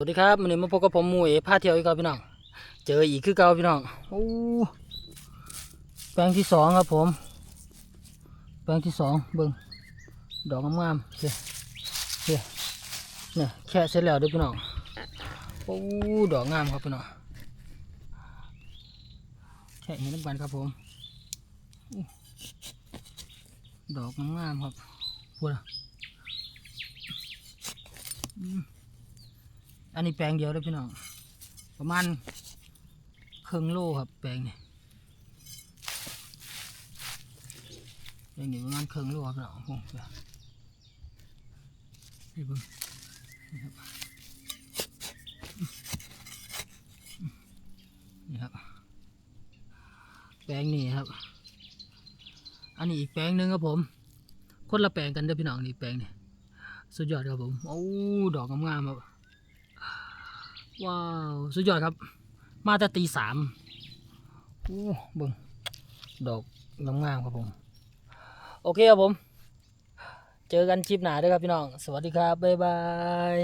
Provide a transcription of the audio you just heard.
สวัสดีครับวันนี้มาพบกับผมมูเอพาเที่ยวอีกครับพี่น้อง เจออีกคือเก่าพี่น้อง โอ้แปลงที่สองครับผม แปลงที่สองเบิ่งดอกงามๆเฮ้เฮ้เนี่ยแค่เสร็จแล้วเด้วยพี่น้อง โอ้ดอกงามครับพี่น้องแค่เห็นน้ำกันครับผม ดอกงามๆครับพูดอะอืม อันนี้แปลงเดียวเลยพี่น้อง ประมาณครึ่งโลครับแปลงนี่แปลงนี่ประมาณครึ่งโลครับพี่น้องโอ้โหนี่เบิ่งนี่ครับนี่ครับ แปลงนี่ครับ อันนี้อีกแปลงหนึ่งครับผม คนละแปลงกันเด้อพี่น้องนี่แปลงนี่สุดยอดครับผม โอ้ ดอกงามๆครับ ว้าว สุดยอดครับ มาแต่ตีสามโอ้บึงดอกงามๆครับผม โอเคครับผม เจอกันคลิปหน้าด้วยครับพี่น้อง สวัสดีครับ บ๊ายบาย